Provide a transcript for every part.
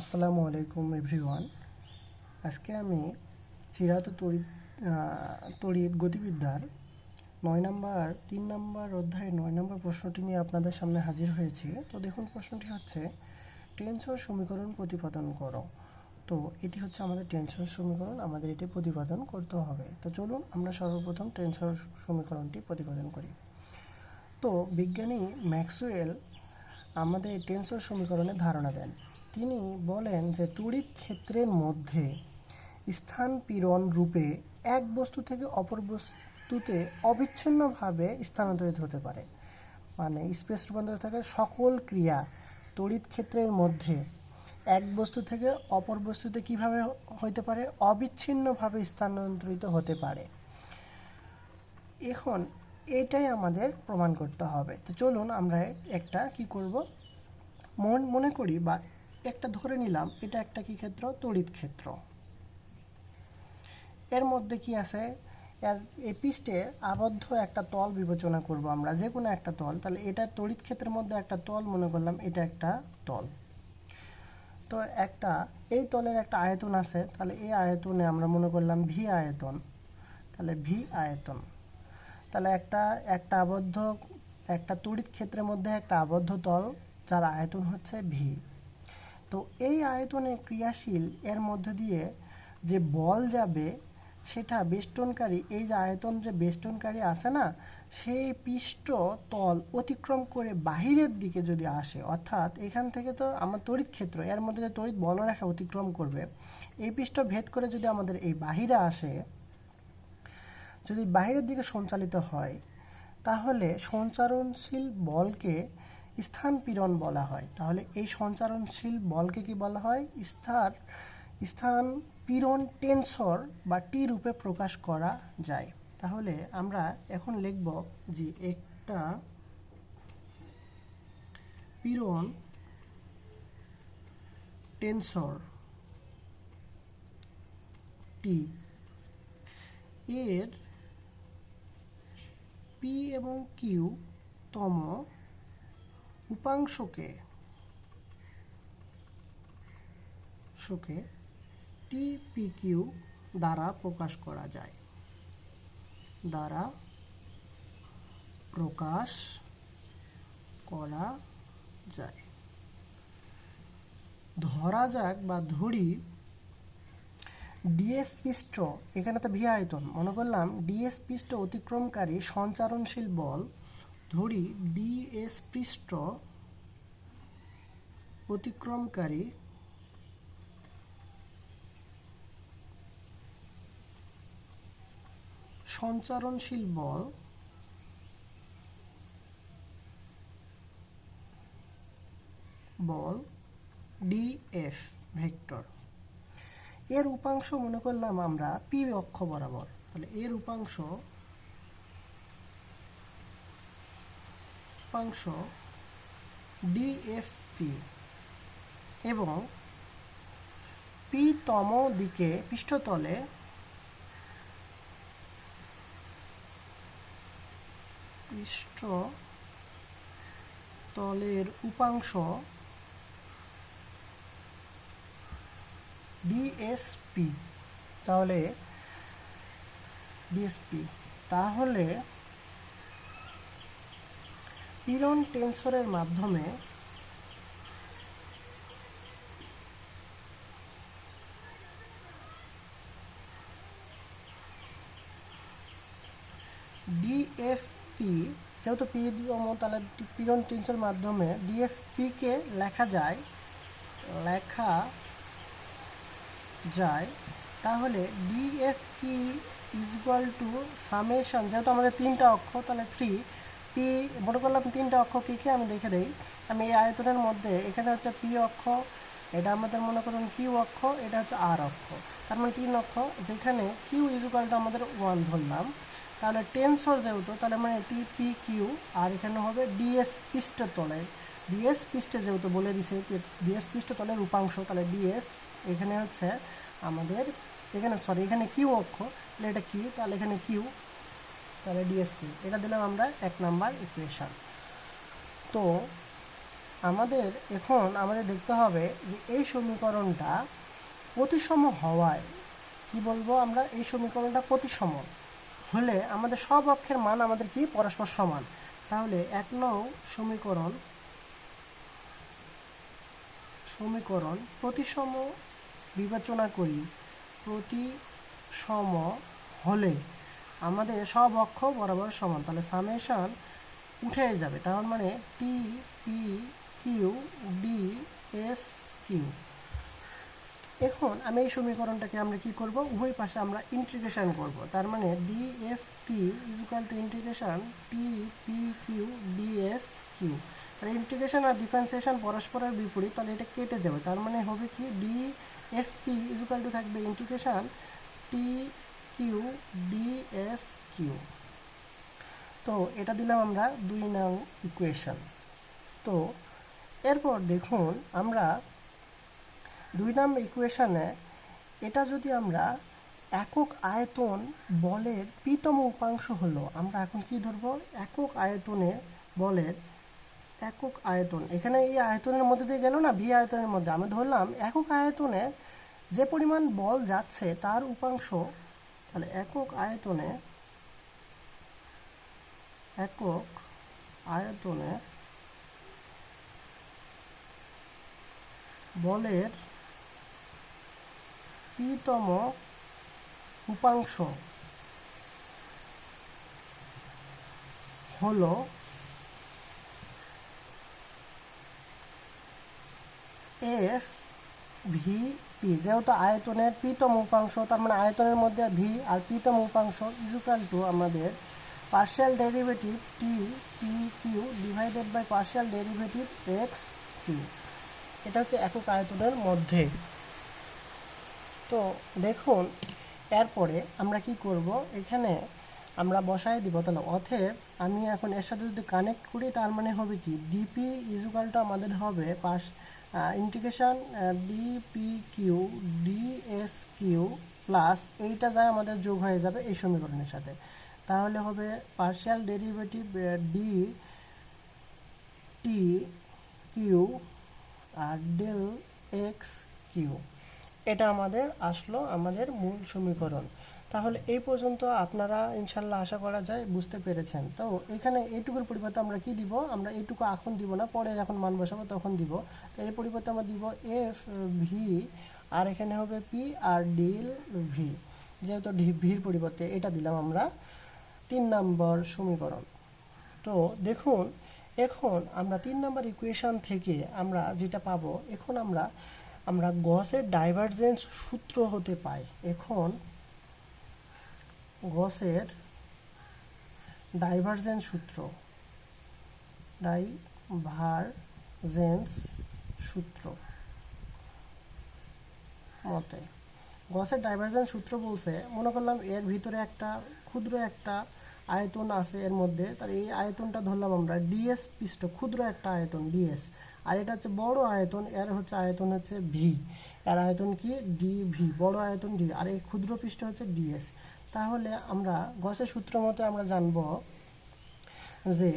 আসসালামু আলাইকুম এভরিওয়ান। আজকে আমি চিরাত তড়িৎ তড়িৎ গতিবিদ্যার নয় নম্বর, তিন নম্বর অধ্যায়ে নয় নম্বর প্রশ্নটি নিয়ে আপনাদের সামনে হাজির হয়েছি। তো দেখুন, প্রশ্নটি হচ্ছে টেনসর সমীকরণ প্রতিপাদন করো। তো এটি হচ্ছে আমাদের টেনসর সমীকরণ, আমাদের এটি প্রতিপাদন করতে হবে। তো চলুন, আমরা সর্বপ্রথম টেনসর সমীকরণটি প্রতিপাদন করি। তো বিজ্ঞানী ম্যাক্সওয়েল আমাদের টেনসর সমীকরণের ধারণা দেন। তিনি বলেন যে তড়িৎ ক্ষেত্রের মধ্যে স্থান পীড়ন রূপে এক বস্তু থেকে অপর বস্তুতে অবিচ্ছিন্নভাবে স্থানান্তরিত হতে পারে। মানে স্পেস রূপান্তর থাকে সকল ক্রিয়া তড়িৎ ক্ষেত্রের মধ্যে এক বস্তু থেকে অপর বস্তুতে কীভাবে হইতে পারে? অবিচ্ছিন্নভাবে স্থানান্তরিত হতে পারে। এখন এটাই আমাদের প্রমাণ করতে হবে। তো চলুন আমরা একটা কি করব? মন মনে করি বা একটা ধরে নিলাম, এটা একটা কি ক্ষেত্র? তড়িৎ ক্ষেত্র। এর মধ্যে কি আছে? এই পৃষ্ঠে আবদ্ধ একটা তল বিবেচনা করব আমরা যে কোনো একটা তল। তাহলে এটা তড়িৎ ক্ষেত্রের মধ্যে একটা তল, মনে করলাম এটা একটা তল। তো একটা, এই তলের একটা আয়তন আছে, তাহলে এই আয়তনে আমরা মনে করলাম ভি আয়তন। তাহলে ভি আয়তন। তাহলে একটা একটা আবদ্ধ, একটা তড়িৎ ক্ষেত্রের মধ্যে একটা আবদ্ধ তল, যার আয়তন হচ্ছে ভি। তো এই আয়তনে ক্রিয়াশীল, এর মধ্যে দিয়ে যে বল যাবে, সেটা বেষ্টনকারী, এই যে আয়তন যে বেষ্টনকারী আছে না, সেই পৃষ্ঠ তল অতিক্রম করে বাহিরের দিকে যদি আসে, অর্থাৎ এখান থেকে তো আমার তড়িৎ ক্ষেত্র, এর মধ্যে যে তড়িৎ বলরেখা অতিক্রম করবে, এই পৃষ্ঠ ভেদ করে যদি আমাদের এই বাহিরে আসে, যদি বাহিরের দিকে সঞ্চালিত হয়, তাহলে সঞ্চারণশীল বলকে স্থান পীড়ন বলা হয়। তাহলে এই সঞ্চারণশীল বলকে কি বলা হয়? স্থান স্থান পীড়ন টেনসর বা টি রূপে প্রকাশ করা যায়। তাহলে আমরা এখন লিখব যে একটা পীড়ন টেনসর টি এর পি এবং কিউ তম উপাংশকে, শোকে টি পি কিউ দ্বারা প্রকাশ করা যায়। দ্বারা প্রকাশ করা যায়। ধরা যাক বা ধরি ডিএস পৃষ্ঠ, এখানে তো ভি আয়তন। মনে করলাম ডিএস পৃষ্ঠ অতিক্রমকারী সঞ্চারণশীল বল ধরি ডিএস পৃষ্ঠ অতিক্রমকারী সঞ্চারণশীল বল বল ডিএফ ভেক্টর। এর উপাংশ মনে করলাম আমরা পি অক্ষ বরাবর। তাহলে এর উপাংশ উপাংশ ডিএফপি এবং পি তম দিকে পৃষ্ঠতলে পৃষ্ঠ তলের উপাংশ ডিএসপি তাহলে ডিএসপি তাহলে পীড়ন টেন্সরের মাধ্যমে ডিএফপি যেহেতু পি তাহলে পীড়ন টেন্সরের মাধ্যমে ডিএফপিকে লেখা যায় লেখা যায়, তাহলে DFP is equal to summation যেহেতু আমাদের তিনটা অক্ষ, তাহলে থ্রি পি মনে করলাম তিনটা অক্ষ কী কী, আমি দেখে দিই। আমি এই আয়তনের মধ্যে, এখানে হচ্ছে পি অক্ষ, এটা আমাদের মনে করুন কিউ অক্ষ, এটা হচ্ছে আর অক্ষ। তার মানে তিন অক্ষ, যেখানে কিউ ইজ ইকুয়াল টু আমাদের ওয়ান ধরলাম। তাহলে টেন্সর যেহেতু, তাহলে মানে টি পি কিউ আর এখানে হবে ডিএস পৃষ্ঠতলে ডিএস পৃষ্ঠে যেহেতু বলে দিছে যে ডিএস পৃষ্ঠতলের উপাংশ তাহলে ডিএস এখানে হচ্ছে আমাদের, এখানে সরি এখানে কিউ অক্ষ, তাহলে এটা কি তাহলে এখানে কিউ তাহলে ডিএস কিউ এটা দিলাম আমরা এক নাম্বার ইকুয়েশান তো আমাদের এখন আমাদের দেখতে হবে যে এই সমীকরণটা প্রতিসম হওয়ায়, কি বলব আমরা, এই সমীকরণটা প্রতিসম হলে আমাদের সব অক্ষের মান আমাদের কি? পরস্পর সমান। তাহলে এক নং সমীকরণ সমীকরণ প্রতিসম বিবেচনা করি, প্রতিসম হলে আমাদের সব অক্ষ বরাবর সমান। তাহলে সামেশন উঠে যাবে। তার মানে T P Q D S Q এখন আমি এই সমীকরণটাকে আমরা কি করব? উভয় পাশে আমরা ইন্টিগ্রেশন করব। তার মানে D F P is equal to integration T P Q D S Q তাহলে ইন্টিগ্রেশন আর ডিফারেন্সিয়েশন পরস্পরের বিপরীত, তাহলে এটা কেটে যাবে। তার মানে হবে কি? D F P is equal to থাকবে integration T Q D S Q তো এটা দিলাম আমরা দুই নং ইকুয়েশন তো এরপর দেখুন আমরা দুই নম্বর ইকুয়েশনে এটা যদি আমরা একক আয়তন বলের পিতম উপাংশ হলো, আমরা এখন কি ধরবো? একক আয়তনে বলের একক আয়তন। এখানে এই আয়তনের মধ্যে দিয়ে গেল না? ভি আয়তনের মধ্যে। আমি ধরলাম একক আয়তনে যে পরিমাণ বল যাচ্ছে তার উপাংশ তাহলে একক আয়তনে একক আয়তনে বলের পিতম উপাংশ হল এফ ভি পি যেহেতু আয়তনের পিতম উপাংশ, তার মানে আয়তনের মধ্যে ভি আর পিতম উপাংশ ইজুকাল টু আমাদের partial derivative T P Q divided by partial derivative X Q এটা হচ্ছে একক আয়তনের মধ্যে। তো দেখুন, এরপরে আমরা কি করব? এখানে আমরা বসায় দিব। তাহলে অথেব আমি এখন এর সাথে যদি কানেক্ট করি, তার মানে হবে কি? ডিপি ইজুকালটা আমাদের হবে pass integration DP Q DS Q plus এইটা যায় আমাদের যোগ হয়ে যাবে এই সমীকরণের সাথে। তাহলে হবে partial derivative D T Q আর ডেল এক্স কিউ এটা আমাদের আসলো আমাদের মূল সমীকরণ। তাহলে এই পর্যন্ত আপনারা ইনশাল্লাহ আশা করা যায় বুঝতে পেরেছেন। তো এখানে এইটুকুর পরিবর্তে আমরা কি দিব? আমরা এইটুকু এখন দিব না, পরে যখন মান বসাবো তখন দিব। তো এর পরিবর্তে আমরা দিব এফ ভি আর এখানে হবে পি আর ডিল ভি যেহেতু ভির পরিবর্তে এটা দিলাম আমরা তিন নম্বর সমীকরণ। তো দেখুন, এখন আমরা তিন নম্বর ইকুয়েশন থেকে আমরা যেটা পাবো, এখন আমরা আমরা গসের ডাইভারজেন্স সূত্র হতে পাই। এখন গসের ডাইভারজেন্স সূত্র ডাইভারজেন্স সূত্র মতে। গসের ডাইভারজেন্স সূত্র বলছে, মনে করলাম এর ভিতরে একটা ক্ষুদ্র একটা আয়তন আছে এর মধ্যে, তার এই আয়তনটা ধরলাম আমরা ডিএস পৃষ্ঠ, ক্ষুদ্র একটা আয়তন ডিএস আর এটা হচ্ছে বড় আয়তন, এর হচ্ছে আয়তন হচ্ছে ভি এর আয়তন কি? ডি ভি বড় আয়তন ডি আর এই ক্ষুদ্র পৃষ্ঠ হচ্ছে ডিএস তাহলে আমরা গসের সূত্র মতো আমরা জানব যে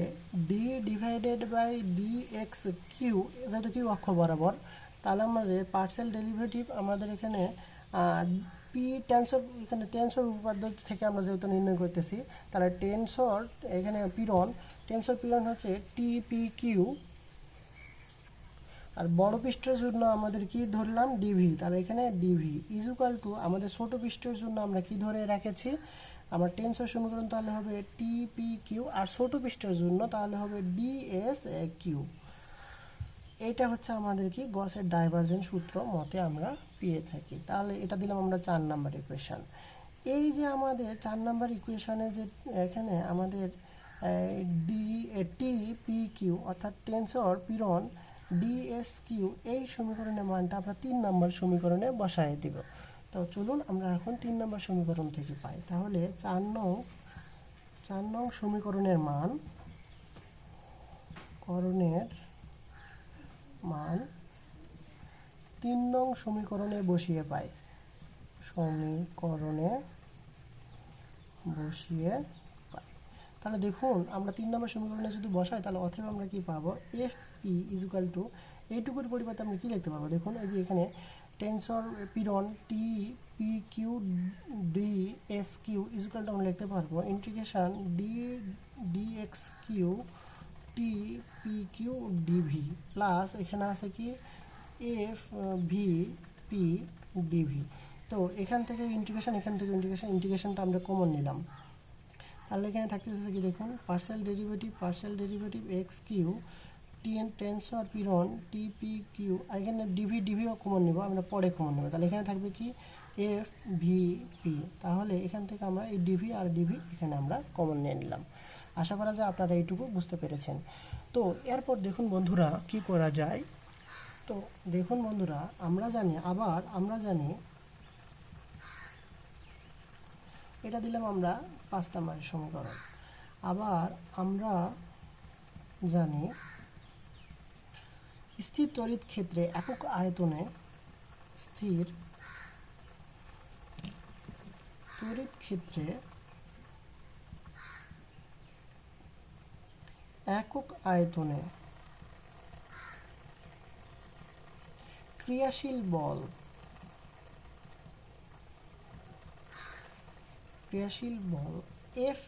D divided by D X Q যেহেতু কিউ অক্ষ বরাবর, তাহলে আমাদের পার্সেল ডেরিভেটিভ আমাদের এখানে পি টেন্সর এখানে টেন্সর উপপাদ্য থেকে আমরা যেহেতু নির্ণয় করতেছি, তাহলে টেন্সর এখানে পিরন টেন্সর পিরন হচ্ছে টি পি কিউ আর বড় পৃষ্ঠের জন্য আমাদের কি ধরলাম? ডিভি তাহলে এখানে ডিভি ইজুকাল টু আমাদের ছোট পৃষ্ঠের জন্য আমরা কি ধরে রেখেছি? আমার টেন্সর সমীকরণ তাহলে হবে টি পি কিউ আর ছোট পৃষ্ঠের জন্য তাহলে হবে ডিএস কিউ এটা হচ্ছে আমাদের কি? গসের ডাইভারজেন্ট সূত্র মতে আমরা পেয়ে থাকি। তাহলে এটা দিলাম আমরা চার নাম্বার ইকুয়েশান এই যে আমাদের চার নাম্বার ইকুয়েশনে যে এখানে আমাদের ডি টি পি কিউ অর্থাৎ টেন্সর পিরন ডিএস কিউ এই সমীকরণের মানটা আমরা তিন নম্বর সমীকরণে বসায় দিব। তো চলুন আমরা এখন তিন নম্বর সমীকরণ থেকে পাই। তাহলে চার নং চার নং সমীকরণের মান, করণের মান তিন নং সমীকরণে বসিয়ে পাই। সমীকরণে বসিয়ে পাই। তাহলে দেখুন, আমরা তিন নম্বর সমীকরণে যদি বসাই, তাহলে অথবা আমরা কি পাবো? এফ পি ইজুকাল টু এইটুকুর পরিবর্তে আমরা কী লিখতে পারব? দেখুন, এই যে এখানে tensor পিরন T P Q D S Q is equal to আমরা লিখতে পারব integration D D X Q T P Q DV plus এখানে আছে কি? এফ ভি পি ডিভি তো এখান থেকে ইন্টিগ্রেশন এখান থেকে ইন্টিগ্রেশন ইন্টিগ্রেশনটা আমরা কমন নিলাম। তাহলে এখানে থাকতেছে কি দেখুন? Partial derivative partial derivative X Q T N tensor পিরন T P Q এখানে ডিভি ডিভিও কমন নেব, আমরা পরে কমন নেব। তাহলে এখানে থাকবে কি? এফ ভি পি তাহলে এখান থেকে আমরা এই ডিভি আর ডিভি এখানে আমরা কমন নিয়ে নিলাম। আশা করা যায় আপনারা এইটুকু বুঝতে পেরেছেন। তো এরপর দেখুন বন্ধুরা কি করা যায়। তো দেখুন বন্ধুরা, আমরা জানি, আবার আমরা জানি, এটা দিলাম আমরা পাঁচ নম্বরের সমীকরণ। আবার আমরা জানি স্থির তড়িৎ ক্ষেত্রে একক আয়তনে স্থির তড়িৎ ক্ষেত্রে একক আয়তনে ক্রিয়াশীল বল ক্রিয়াশীল বল F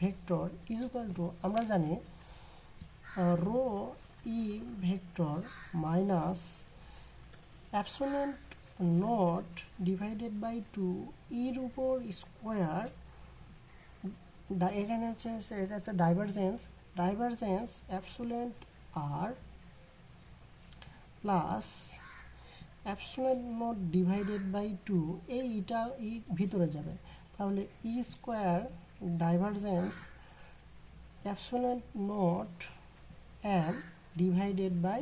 vector is equal to আমরা জানি rho E vector minus epsilon naught divided by two ইর উপর স্কোয়ার এখানে হচ্ছে এটা হচ্ছে divergence divergence epsilon R plus epsilon naught divided by two এই ইটা, ই ভিতরে যাবে। তাহলে E square divergence epsilon naught and divided by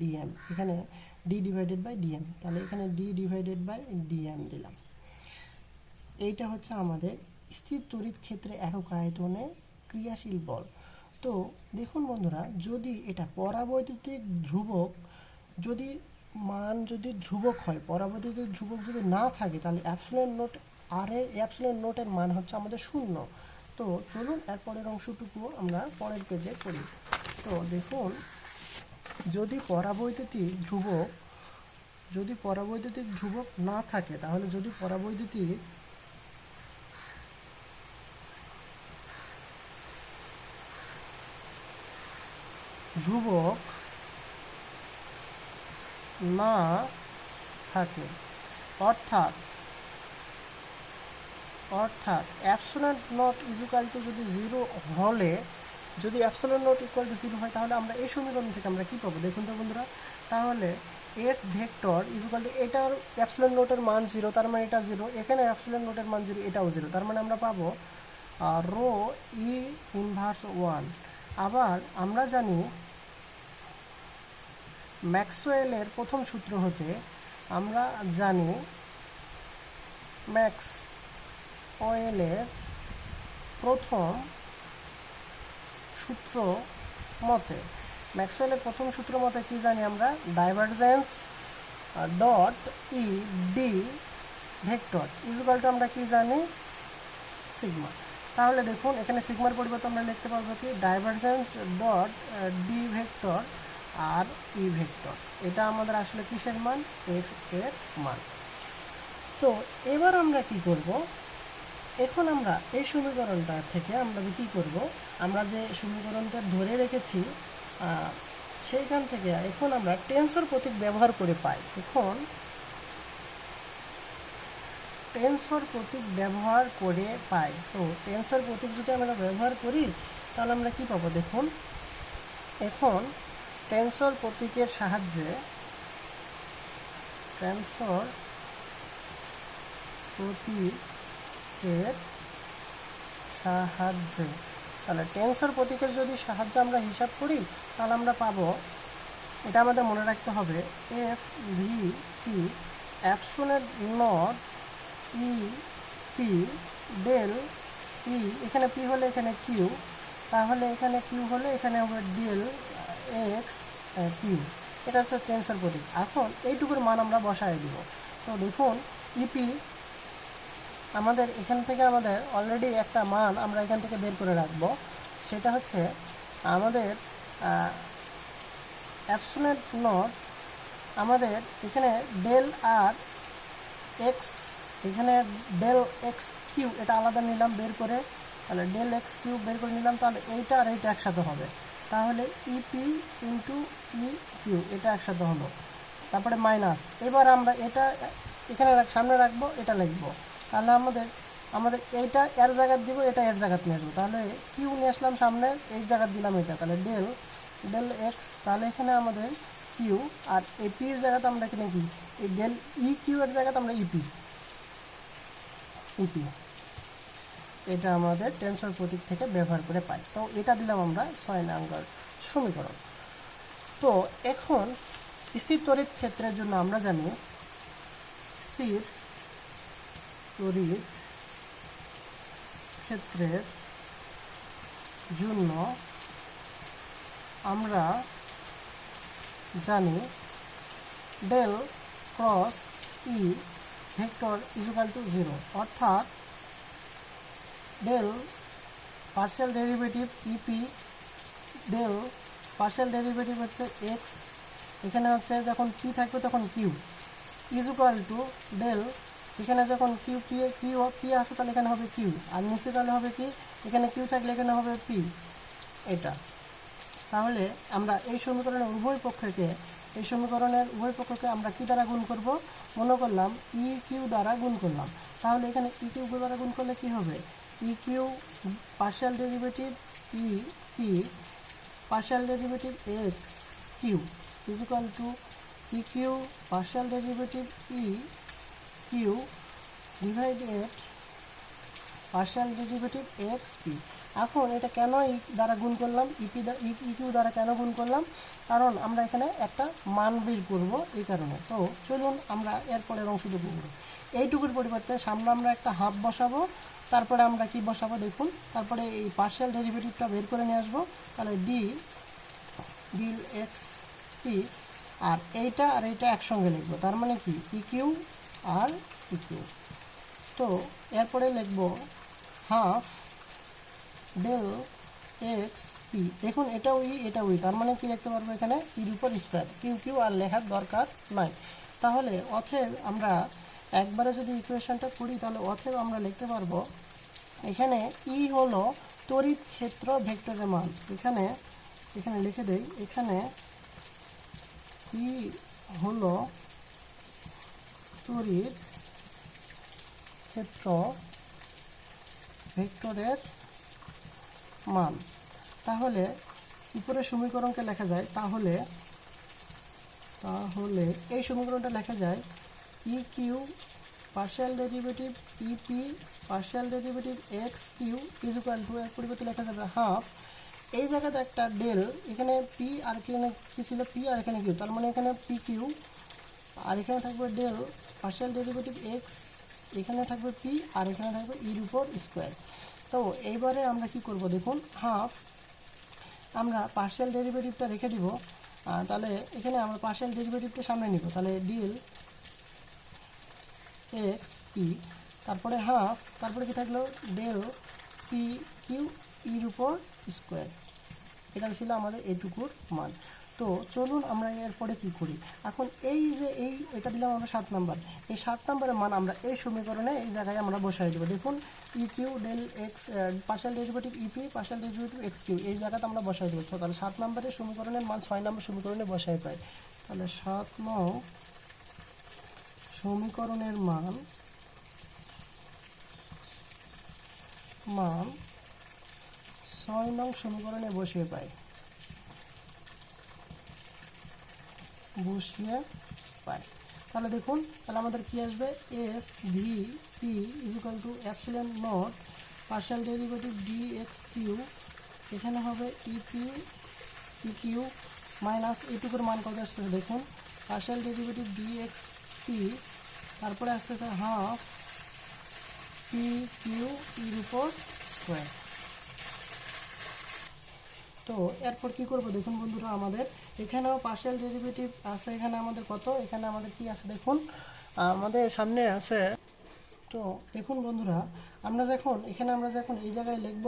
DM এখানে ডি ডিভাইডেড বাই ডিএম তাহলে এখানে ডি ডিভাইডেড বাই ডিএম দিলাম। এইটা হচ্ছে আমাদের স্থির তড়িৎ ক্ষেত্রে একক আয়তনে ক্রিয়াশীল বল। তো দেখুন বন্ধুরা, যদি এটা পরাবৈদ্যুতিক ধ্রুবক, যদি মান যদি ধ্রুবক হয়, পরাবৈদ্যুতিক ধ্রুবক যদি না থাকে, তাহলে অ্যাপসুলেন নোট আর অ্যাপসুলেন নোটের মান হচ্ছে আমাদের শূন্য। তো চলুন এর পরের অংশটুকু আমরা পরের পেজে করি তো দেখুন যদি পরাবৈদ্যুতিক ধ্রুবক, যদি পরাবৈদ্যুতিক ধ্রুবক না থাকে, তাহলে যদি পরাবৈদ্যুতিক ধ্রুবক না থাকে, অর্থাৎ অর্থাৎ epsilon naught is equal to যদি জিরো হলে যদি epsilon naught equal to zero হয়, তাহলে আমরা এই সমীকরণ থেকে আমরা কী পাবো? দেখুন তো বন্ধুরা, তাহলে এফ ভেক্টর ইজুকাল টু এটার অ্যাপসোলেন্ট নোটের মান জিরো তার মানে এটা জিরো এখানে অ্যাপসোলেন্ট নোটের মান জিরো এটাও জিরো তার মানে আমরা পাবো রো ই ইনভার্স ওয়ান আবার আমরা জানি ম্যাক্সওয়েলের প্রথম সূত্র হতে আমরা জানি ম্যাক্স ওয়েলের প্রথম সূত্র মতে, ম্যাক্সওয়েলের প্রথম সূত্র মতে কি জানি আমরা? Divergence dot E D vector is equal to আমরা কি জানি? সিগমা তাহলে দেখুন, এখানে সিগমার পরিবর্তে আমরা লিখতে পারব কি? ডাইভারজেন্স ডট ডি ভেক্টর আর ই ভেক্টর এটা আমাদের আসলে কিসের মান? এফ এর মান। তো এবার আমরা কি করব? এখন আমরা এই সমীকরণটা থেকে আমরা কি করব? আমরা যে সমীকরণটা ধরে রেখেছি সেইখান থেকে এখন আমরা টেন্সর প্রতীক ব্যবহার করে পাই। এখন টেন্সর প্রতীক ব্যবহার করে পাই। তো টেন্সর প্রতীক যদি আমরা ব্যবহার করি, তাহলে আমরা কি পাবো দেখুন? এখন টেন্সর প্রতীকের সাহায্যে টেন্সর প্রতীকের সাহায্যে। তাহলে টেন্সর প্রতীকের যদি সাহায্যে আমরা হিসাব করি, তাহলে আমরা পাবো, এটা আমাদের মনে রাখতে হবে F V P epsilon naught E P del E এখানে পি হলে এখানে কিউ তাহলে এখানে কিউ হলে এখানে হবে ডেল এক্স কিউ এটা হচ্ছে টেন্সর প্রতীক। এখন এইটুকুর মান আমরা বসায় দিব। তো দেখুন ইপি আমাদের এখান থেকে আমাদের অলরেডি একটা মান আমরা এখান থেকে বের করে রাখব। সেটা হচ্ছে আমাদের অ্যাবসোলেট নট আমাদের এখানে ডেল আর এক্স এখানে ডেল এক্স কিউ এটা আলাদা নিলাম বের করে, তাহলে ডেল এক্স কিউ বের করে নিলাম, তাহলে এইটা আর এইটা একসাথে হবে। তাহলে ইপি ইন্টু ই কিউ এটা একসাথে হলো। তারপরে মাইনাস এবার আমরা এটা এখানে সামনে রাখব, এটা লিখব। তাহলে আমাদের আমাদের এইটা এর জায়গায় দিব, এটা এর জায়গায় নিয়ে আসব। তাহলে কিউ নিয়ে আসলাম সামনে, এই জায়গায় দিলাম এটা। তাহলে ডেল ডেল এক্স তাহলে এখানে আমাদের কিউ, আর এই পির জায়গাতে আমরা এখানে কি? এই ডেল ই কিউ এর জায়গাতে আমরা ইপি ইপি এটা আমাদের টেনসর প্রতীক থেকে ব্যবহার করে পাই। তো এটা দিলাম আমরা ছয় নাম্বার সমীকরণ। তো এখন স্থির তড়িৎ ক্ষেত্রের জন্য আমরা জানি স্থির তড়িৎ ক্ষেত্রের জন্য আমরা জানি del cross E vector is equal to zero. অর্থাৎ del partial derivative EP del partial derivative হচ্ছে এক্স। এখানে হচ্ছে যখন পি থাকবে তখন কিউ। ইজুকাল টু ডেল এখানে যখন কিউ পি কিউ পি আসে, তাহলে এখানে হবে কিউ আর নিচে তাহলে হবে কি? এখানে কিউ থাকলে এখানে হবে পি এটা। তাহলে আমরা এই সমীকরণের উভয় পক্ষকে, এই সমীকরণের উভয় পক্ষকে আমরা কি দ্বারা গুণ করব? মনে করলাম ই কিউ দ্বারা গুণ করলাম। তাহলে এখানে ই কিউ দ্বারা গুণ করলে কি হবে? E Q partial derivative E P partial derivative x, q to E Q eq partial derivative e q divided partial derivative x p এখন এটা কেন ই দ্বারা গুণ করলাম? ইপি ইকিউ দ্বারা কেন গুণ করলাম? কারণ আমরা এখানে একটা মান বের করব এই কারণে। তো চলুন আমরা এরপরের অংশটুকু করব এইটুকুর পরিবর্তে সামনে আমরা একটা হাফ বসাবো। তারপরে আমরা কি বসাবো দেখুন? তারপরে এই পার্শিয়াল ডেরিভেটিভটা বের করে নিয়ে আসব। তাহলে ডি ডিল এক্স পি আর এইটা আর এইটা একসঙ্গে লিখব। তার মানে কি? ইকিউ আর ইকিউ তো এরপরে লিখব হাফ ডেল এক্স পি দেখুন, এটাও ই এটা উই তার মানে কি লিখতে পারব এখানে? ইর উপর স্কোয়ার কিউ কিউ আর লেখার দরকার নাই। তাহলে অথেব আমরা একবারে যদি ইকুয়েশনটা করি, তাহলে অথেব আমরা লিখতে পারব, এখানে ই হলো তড়িৎ ক্ষেত্র ভেক্টরের মান। এখানে এখানে লিখে দেই, এখানে ই হলো তড়িৎ ক্ষেত্র, ভেক্টরের মান। তাহলে উপরের সমীকরণকে লেখা যায়, তাহলে তাহলে এই সমীকরণটা লেখা যায় e q partial derivative e p partial derivative x q is equal to এর পরিবর্তে লেখা যাবে হাফ এই জায়গাতে একটা ডেল এখানে পি আর এখানে কি ছিল? পি আর এখানে কিউ তার মানে এখানে পি কিউ আর এখানে থাকবে ডেল পার্শিয়াল ডেরিভেটিভ এক্স এখানে থাকবে পি আর এখানে থাকবে ইর উপর স্কোয়ার তো এইবারে আমরা কি করব দেখুন হাফ আমরা পার্শিয়াল ডেরিভেটিভটা রেখে দিব তাহলে এখানে আমরা পার্শিয়াল ডেরিভেটিভটা সামনে নিব, তাহলে ডিল এক্স পি তারপরে হাফ তারপরে কি থাকল ডেল পি কিউ ইর উপর স্কোয়ার এটা ছিল আমাদের এইটুকুর মান। তো চলুন আমরা এরপরে কি করি? এখন এই যে এই, এটা দিলাম আমরা সাত নাম্বার। এই সাত নাম্বারের মান আমরা এই সমীকরণে এই জায়গায় আমরা বসাই দেবো। দেখুন e q del x partial derivative e p partial derivative x q এই জায়গাতে আমরা বসাই দেবো। তাহলে সাত নম্বরের সমীকরণের মান ছয় নম্বর সমীকরণে বসাই পাই। তাহলে সাত নং সমীকরণের মান মান ছয় নং সমীকরণে বসিয়ে পাই। বসিয়ে পাই তাহলে দেখুন, তাহলে আমাদের কি আসবে? F V P equal to epsilon naught partial derivative D X Q এখানে হবে ইপি ই কিউ মাইনাস এইটুকুর মান কত আসতেছে দেখুন partial derivative d x p তারপরে আসতেছে হাফ পি কিউ ইর উপর স্কোয়ার তো এরপর কি করব? দেখুন বন্ধুরা, আমাদের এখানেও পার্সেল ডেরিভেটিভ আছে। এখানে আমাদের কত? এখানে আমাদের কি আছে? দেখুন, আমাদের সামনে আছে তো দেখুন বন্ধুরা, আমরা যখন, এখানে আমরা যখন এই জায়গায় লিখব,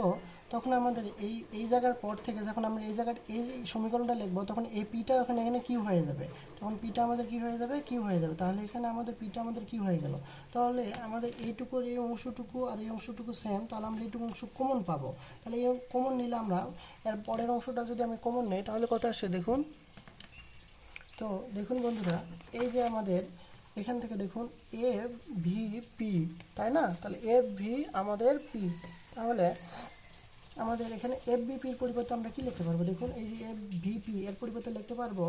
তখন আমাদের এই এই জায়গার পর থেকে যখন আমরা এই জায়গার, এই সমীকরণটা লিখব, তখন এই পিটা ওখানে, এখানে কিউ হয়ে যাবে। তখন পিটা আমাদের কি হয়ে যাবে? কিউ হয়ে যাবে। তাহলে এখানে আমাদের পিটা আমাদের কি হয়ে গেল। তাহলে আমাদের এইটুকুর এই অংশটুকু আর এই অংশটুকু সেম তাহলে আমরা এইটুকু অংশ কমন পাবো। তাহলে এই কমন নিলে আমরা, এর পরের অংশটা যদি আমি কমন নেই, তাহলে কত আসে দেখুন। তো দেখুন বন্ধুরা, এই যে আমাদের এখান থেকে দেখুন এ ভি পি তাই না? তাহলে এফ ভি আমাদের পি তাহলে আমাদের এখানে এফ বিপির পরিবর্তে আমরা কি লিখতে পারব? দেখুন, এই যে এফ ভিপি এর পরিবর্তে লিখতে পারব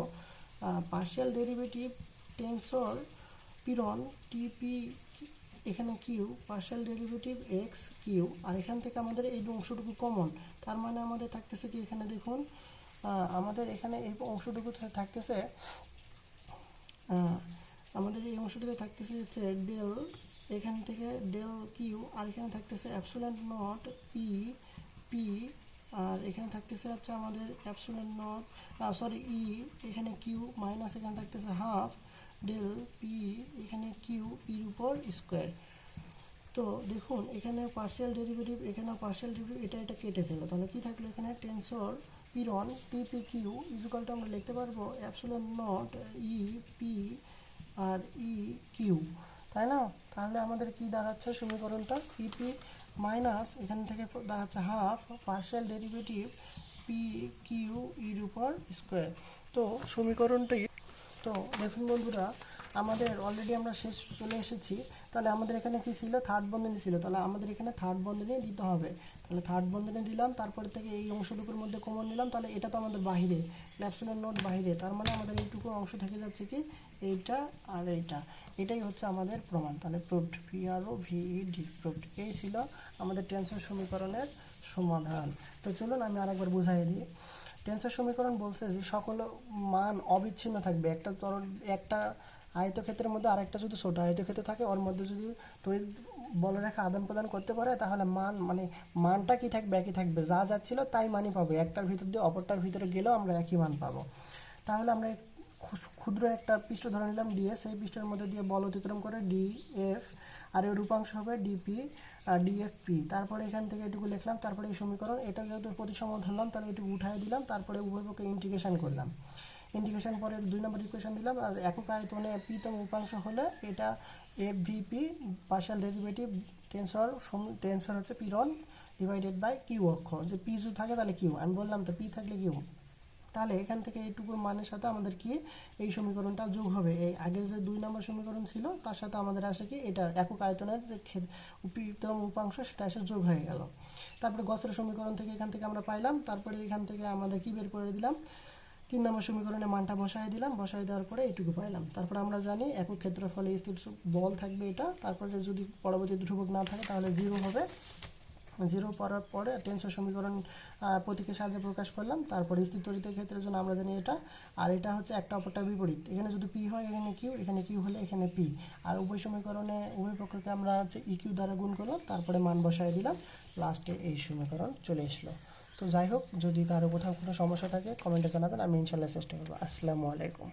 পার্শিয়াল ডেরিভেটিভ টেনসর পিরন টিপি এখানে q partial derivative x q আর এখান থেকে আমাদের এই অংশটুকু কমন তার মানে আমাদের থাকতেছে কি এখানে দেখুন আমাদের এখানে এই অংশটুকু থাকতেছে আমাদের এই অংশটিতে থাকতেছে হচ্ছে ডেল এখান থেকে ডেল কিউ আর এখানে থাকতেছে অ্যাপসুলেন্ট নট পি পি আর এখানে থাকতেছে হচ্ছে আমাদের অ্যাপসুলেন্ট নট সরি ই এখানে কিউ মাইনাস এখানে থাকতেছে হাফ ডেল পি এখানে কিউ ইর উপর স্কোয়ার তো দেখুন, এখানে পার্শিয়াল ডেরিভেটিভ এখানে পার্শিয়াল ডেরিভেটিভ এটা এটা কেটেছিল তাহলে কি থাকল এখানে? টেনসর পিরন টিপি কিউ ইজুকালটা আমরা লিখতে পারব epsilon not E P R e q তাই না? তাহলে আমাদের কি দাঁড়াচ্ছে সমীকরণটা? পিপি মাইনাস এখান থেকে দাঁড়াচ্ছে half partial derivative p q ইর উপর স্কোয়ার তো সমীকরণটি, তো দেখুন বন্ধুরা, আমাদের অলরেডি আমরা শেষ চলে এসেছি। তাহলে আমাদের এখানে কি ছিল? থার্ড বন্ধনী ছিল। তাহলে আমাদের এখানে থার্ড বন্ধনী দিতে হবে। তাহলে থার্ড বন্ধনী দিলাম, তারপর থেকে এই অংশটুকুর মধ্যে কমন নিলাম, তাহলে এটা তো আমাদের বাহিরে ল্যাপসনের নোট বাহিরে, তার মানে আমাদের এইটুকু অংশ থেকে যাচ্ছে কি? এইটা আর এইটা, এটাই হচ্ছে আমাদের প্রমাণ, তাহলে proved P R O V E D proved এই ছিল আমাদের টেন্সর সমীকরণের সমাধান। তো চলুন আমি আরেকবার বুঝাই দিই। টেন্সর সমীকরণ বলছে যে সকল মান অবিচ্ছিন্ন থাকবে, একটা তরল, একটা আয়তক্ষেত্রের মধ্যে আরেকটা যদি ছোট আয়তক্ষেত্র থাকে, ওর মধ্যে যদি তড়িৎ বলরেখা আদান প্রদান করতে পারে, তাহলে মান মানে মানটা কি থাকবে, একই থাকবে। যা যাচ্ছিল তাই মানই পাবো। একটার ভিতর দিয়ে অপরটার ভিতরে গেলেও আমরা একই মান পাবো। তাহলে আমরা ক্ষুদ্র একটা পৃষ্ঠ ধরে নিলাম ডিএস সেই পৃষ্ঠের মধ্যে দিয়ে বল অতিক্রম করে ডিএফ আর এর রূপাংশ হবে ডিপি ডিএফপি তারপরে এখান থেকে এটুকু লিখলাম, তারপরে এই সমীকরণ। এটা যেহেতু প্রতিসম ধরলাম, তাহলে এটুকু উঠাই দিলাম, তারপরে উভয় পক্ষে ইন্টিগ্রেশন করলাম। ইন্টিগ্রেশন পরে দুই নম্বর ইকুয়েশন দিলাম, আর একক আয়তনে পিতম উপাংশ হলে এটা f v p partial derivative tensor tensor হচ্ছে পিরন ডিভাইডেড বাই কিউ অক্ষ। যে পি যদি থাকে তাহলে কিউ আমি বললাম তো পি থাকলে কিউ তাহলে এখান থেকে এইটুকুর মানের সাথে আমাদের কি? এই সমীকরণটা যোগ হবে। এই আগের যে দুই নম্বর সমীকরণ ছিল, তার সাথে আমাদের আসে কি? এটা একক আয়তনের যে উপরিতম উপাংশ, সেটা এসে যোগ হয়ে গেল। তারপরে গছের সমীকরণ থেকে এখান থেকে আমরা পাইলাম। তারপরে এখান থেকে আমাদের কি বের করে দিলাম? তিন নম্বর সমীকরণে মানটা বসাই দিলাম বসাই দেওয়ার পরে এইটুকু পাইলাম। তারপরে আমরা জানি একক ক্ষেত্রফলে স্থির বল থাকবে এটা। তারপরে যদি পরবর্তী ধ্রুবক না থাকে তাহলে জিরো হবে। জিরো পড়ার পরে টেন্সর সমীকরণ প্রতীকের সাহায্যে প্রকাশ করলাম। তারপরে স্থির তড়িতের ক্ষেত্রের জন্য আমরা জানি এটা। আর এটা হচ্ছে একটা অপরটা বিপরীত। এখানে যদি পি হয়, এখানে কিউ এখানে কিউ হলে এখানে পি আর উভয় সমীকরণে, উভয় পক্ষকে আমরা হচ্ছে ইকিউ দ্বারা গুণ করলাম। তারপরে মান বসায় দিলাম। লাস্টে এই সমীকরণ চলে এসলো। তো যাই হোক, যদি কারও কোথাও কোনো সমস্যা থাকে কমেন্টে জানাবেন, আমি ইনশাল্লাহ চেষ্টা করব। আসসালামু আলাইকুম।